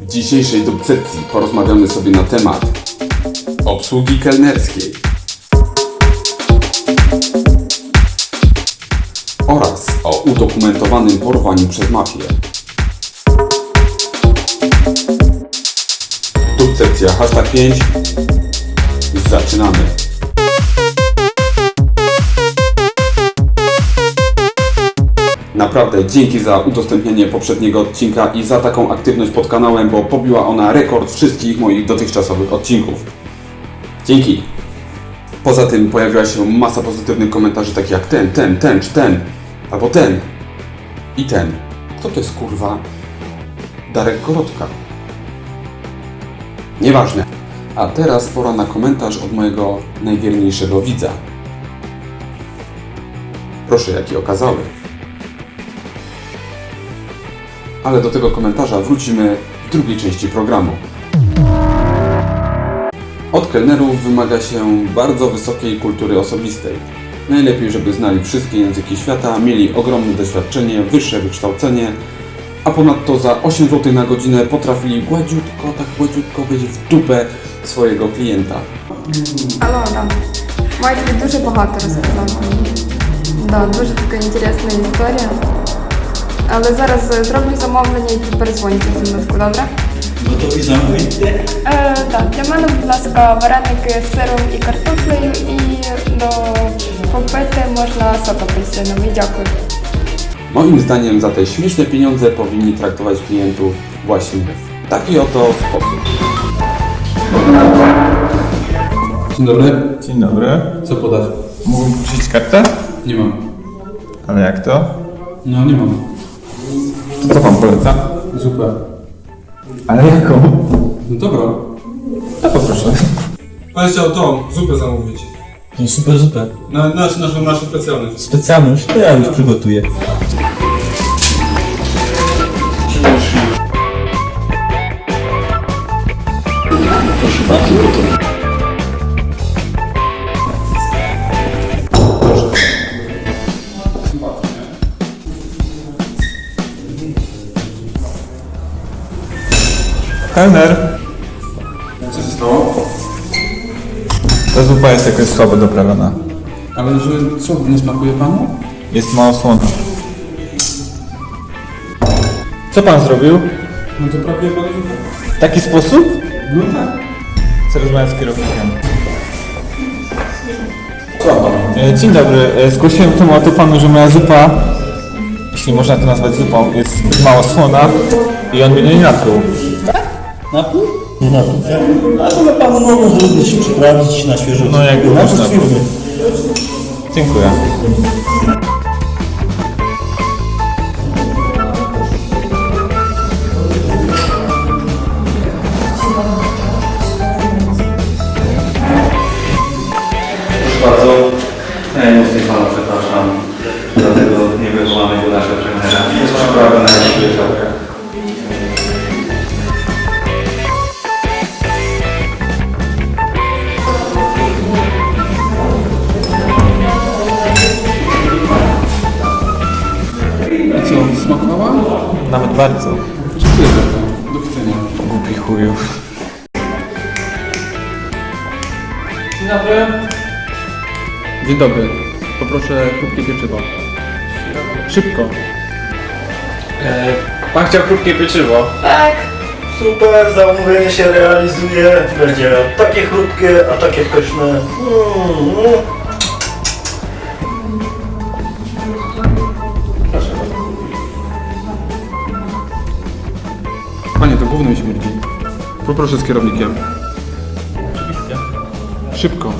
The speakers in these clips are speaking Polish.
W dzisiejszej dubcepcji porozmawiamy sobie na temat obsługi kelnerskiej oraz o udokumentowanym porwaniu przez mafię. Dubcepcja hashtag 5 Zaczynamy. Naprawdę dzięki za udostępnienie poprzedniego odcinka i za taką aktywność pod kanałem, bo pobiła ona rekord wszystkich moich dotychczasowych odcinków. Dzięki. Poza tym pojawiła się masa pozytywnych komentarzy takich jak ten, ten, ten czy ten, albo ten i ten. Kto to jest kurwa? Darek Gorotka. Nieważne. A teraz pora na komentarz od mojego najwierniejszego widza. Proszę, jaki okazały. Ale do tego komentarza wrócimy w drugiej części programu. Od kelnerów wymaga się bardzo wysokiej kultury osobistej. Najlepiej, żeby znali wszystkie języki świata, mieli ogromne doświadczenie, wyższe wykształcenie, a ponadto za 8 zł na godzinę potrafili gładziutko, tak gładziutko wejść w dupę swojego klienta. Алло, да. Маю тобі дуже багато розказати. Да, дуже така інтересна історія. Але зараз е, зроблю замовлення і перезвоню за минутку, добре? Готові замовити? Е, так, для мене, будь ласка, вареники з сиром і картоплею, і до попити можна сок апельсиновий. Dякую. Moim zdaniem za te śmieszne pieniądze powinni traktować klientów właśnie w taki oto sposób. Dzień dobry. Dzień dobry. Co podać? Mógłbym prosić kartę? Nie mam. Ale jak to? No nie mam. Co pan poleca? Zupę. Ale jaką? No dobra. To poproszę. Pan chciał tą zupę zamówić. No super, super. Na, nasz, naszą, naszą specjalność. Specjalność, to ja już przygotuję. Kelner. Co się stało? Ta zupa jest jakoś słabo doprawiona. Ale że co, nie smakuje panu? Jest mało słona. Co pan zrobił? No to prawie pan. W taki sposób? No tak. Chcę rozmawiać z kierownikiem. E, Dzień dobry. E, Zgłosiłem tematu panu, że moja zupa, jeśli można to nazwać zupą, jest zbyt mało słona i on mnie nie natruł. Na pół? Nie na pół. A to by panu mogą zrobić, przyprawić na świeżo. No, jak na można. z firmy. Dziękuję. Proszę bardzo, bardzo. Dziękuję bardzo. Do widzenia. Głupi chuju. Dzień dobry. Poproszę krótkie pieczywo. Szybko. Pan chciał krótkie pieczywo. Super, zamówienie się realizuje. Będzie takie chrupkie, a takie pyszne. Mm, mm. Gówno mi śmierdzi. Poproszę z kierownikiem. Szybko.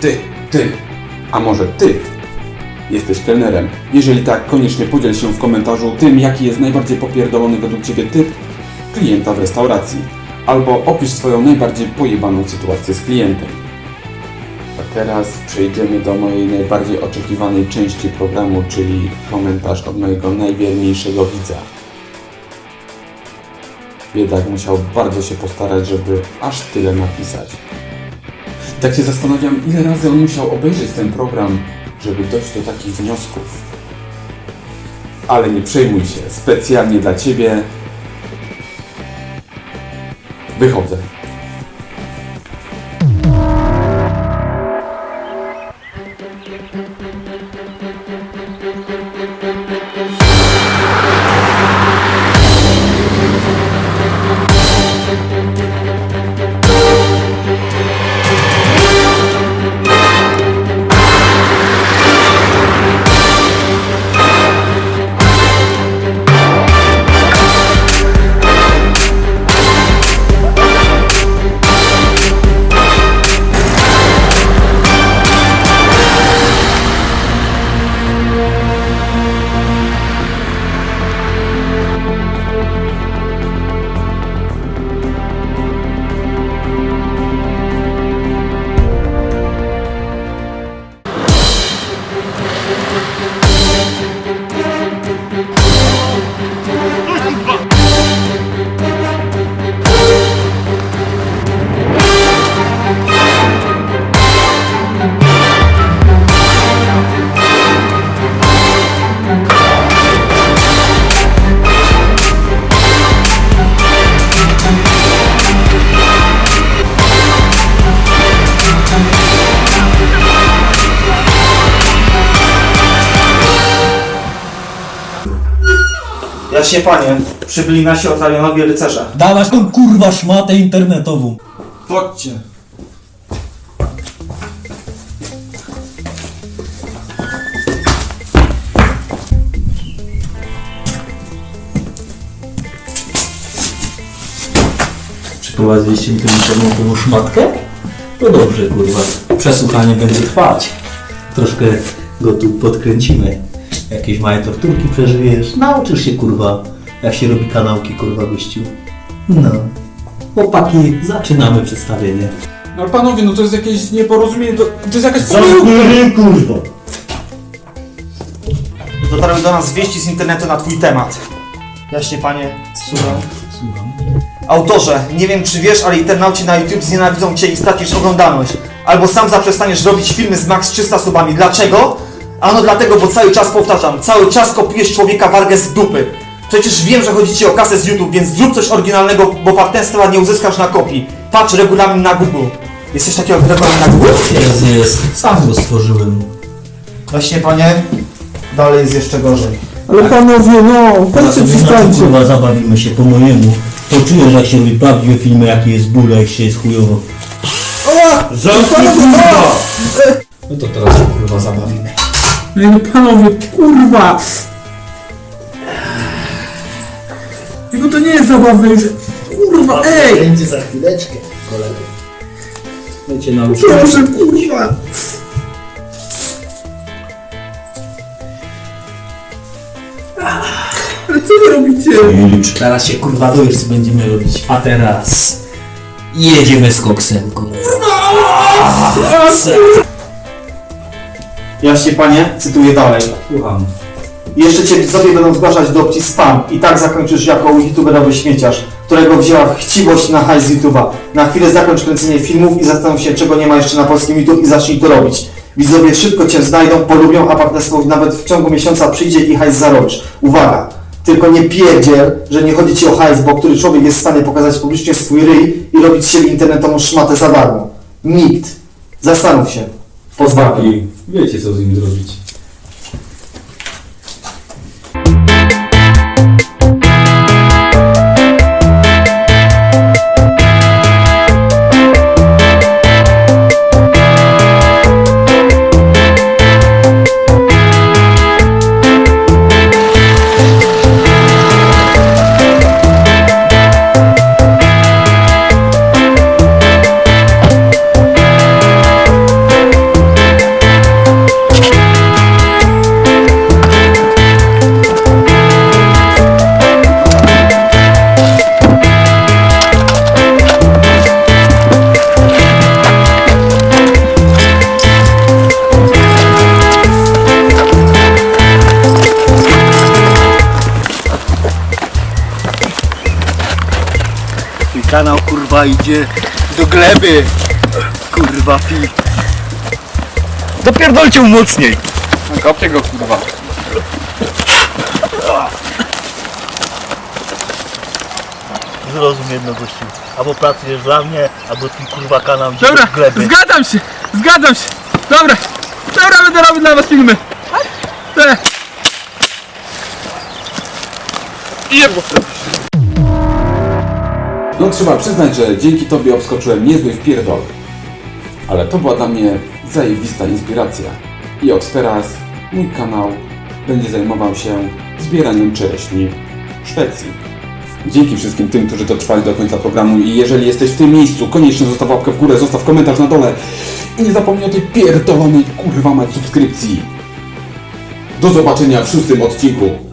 Ty, ty, a może ty jesteś kelnerem? Jeżeli tak, koniecznie podziel się w komentarzu tym, jaki jest najbardziej popierdolony według Ciebie typ klienta w restauracji. Albo opisz swoją najbardziej pojebaną sytuację z klientem. Tak Teraz przejdziemy do mojej najbardziej oczekiwanej części programu, czyli komentarz od mojego najwierniejszego widza. Biedak musiał bardzo się postarać, żeby aż tyle napisać. Tak się zastanawiam, ile razy on musiał obejrzeć ten program, żeby dojść do takich wniosków. Ale nie przejmuj się, specjalnie dla Ciebie wychodzę. Jaśnie panie, przybyli nasi otalionowi rycerze. Dawać tą kurwa szmatę internetową. Chodźcie. Przyprowadziliście mi tę internetową szmatkę? No dobrze, kurwa. Przesłuchanie będzie trwać. Troszkę go tu podkręcimy. Jakieś małe torturki przeżyjesz. Nauczysz się, kurwa, jak się robi kanałki, kurwa, gościu. No. Chłopaki, zaczynamy przedstawienie. No ale panowie, no to jest jakieś nieporozumienie, to, to jest jakaś Zamknij kurwa! Dotarły do nas wieści z internetu na twój temat. Jaśnie panie, słucham. Słucham. Autorze, nie wiem czy wiesz, ale internauci na YouTube znienawidzą cię i stracisz oglądalność. Albo sam zaprzestaniesz robić filmy z max 300 subami. Dlaczego? Ano dlatego, bo cały czas powtarzam, cały czas kopiujesz człowieka wargę z dupy. Przecież wiem, że chodzi ci o kasę z YouTube, więc zrób coś oryginalnego, bo partnerstwa nie uzyskasz na kopii. Patrz regulamin na Google. Jest coś takiego jak regulamin na Google? Jest, jest. Sam go stworzyłem. Właśnie panie, dalej jest jeszcze gorzej. Ale panowie, no, Na sobie inaczej, kurwa, zabawimy się po mojemu. Poczujesz, jak się robi prawdziwe filmy, jaki jest ból, jak się jest chujowo. Zamknij kurwa! No to teraz się kurwa zabawimy. No panowie, kurwa! Tylko to nie jest zabawne już. Kurwa, ej! Będzie za chwileczkę, kolego. My cię nauczymy. Proszę, kurwa! Ale co wy robicie? Teraz się kurwa dowiesz, co będziemy robić. A teraz... Jedziemy z koksem, kurwa. Jaśnie panie, cytuję dalej. Słucham. Jeszcze cię widzowie będą zgłaszać do opcji spam i tak zakończysz jako youtuberowy śmieciarz, którego wzięła chciwość na hajs YouTube'a. Na chwilę zakończ kręcenie filmów i zastanów się, czego nie ma jeszcze na polskim YouTube i zacznij to robić. Widzowie szybko cię znajdą, polubią, a partnerstwo nawet w ciągu miesiąca przyjdzie i hajs zarobisz. Uwaga! Tylko nie pierdziel, że nie chodzi ci o hajs, bo który człowiek jest w stanie pokazać publicznie swój ryj i robić siebie internetową szmatę za darmo. Nikt. Zastanów się. Pozwolę. Wiecie, co z nim zrobić. Kanał kurwa idzie do gleby. Kurwa pi. Dopierdolcie mu mocniej. Kopcie go kurwa. Zrozum jedno gościu. Albo pracujesz dla mnie, albo twój kurwa kanał idzie Dobra, do gleby. zgadzam się, zgadzam się. Dobra, dobra, będę robił dla was filmy. Te. No trzeba przyznać, że dzięki Tobie obskoczyłem niezły wpierdol. Ale to była dla mnie zajebista inspiracja. I od teraz mój kanał będzie zajmował się zbieraniem czereśni w Szwecji. Dzięki wszystkim tym, którzy dotrwali do końca programu i jeżeli jesteś w tym miejscu, koniecznie zostaw łapkę w górę, zostaw komentarz na dole i nie zapomnij o tej pierdolonej kurwa mać subskrypcji. Do zobaczenia w szóstym odcinku.